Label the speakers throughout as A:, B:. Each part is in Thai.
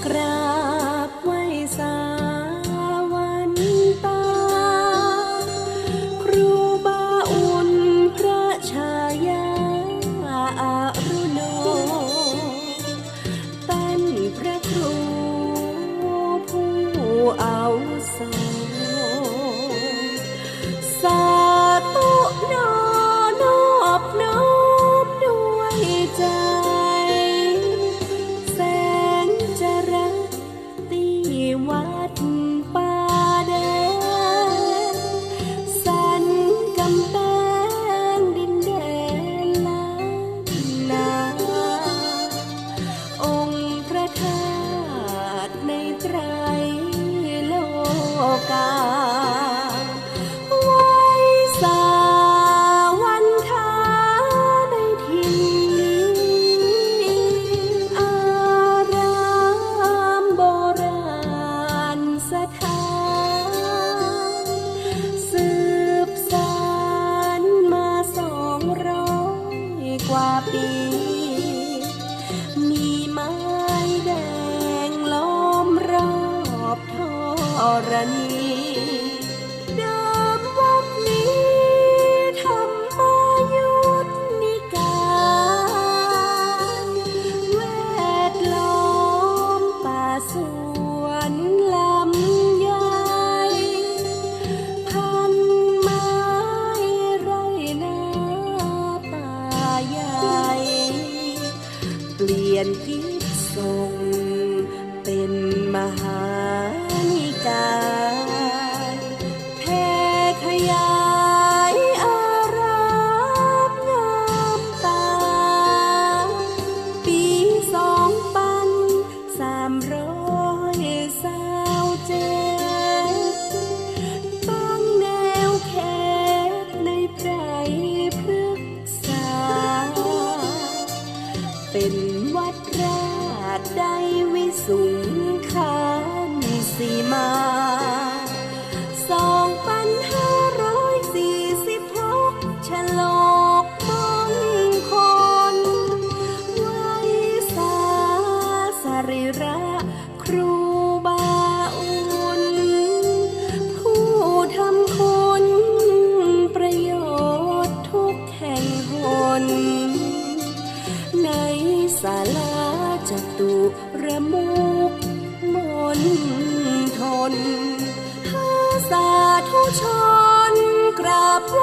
A: lucrar. in my heart. วัดราชได้วิสุงคานสีมา สองปัญหา สาลาจตุระมุกมนทนหาสาธุชนกราบไหว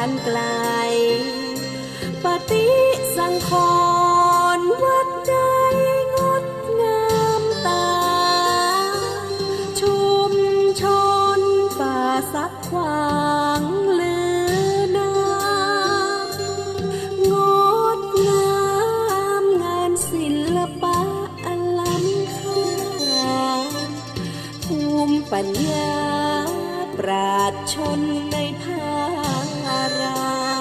A: านไกล ปฏิสังขรวัดใดงดงามตา ชุมชนป่าสักขวางลือนางดงามงานศิลปะอลังค่าภูมิปัญญาปราดชนในภา arah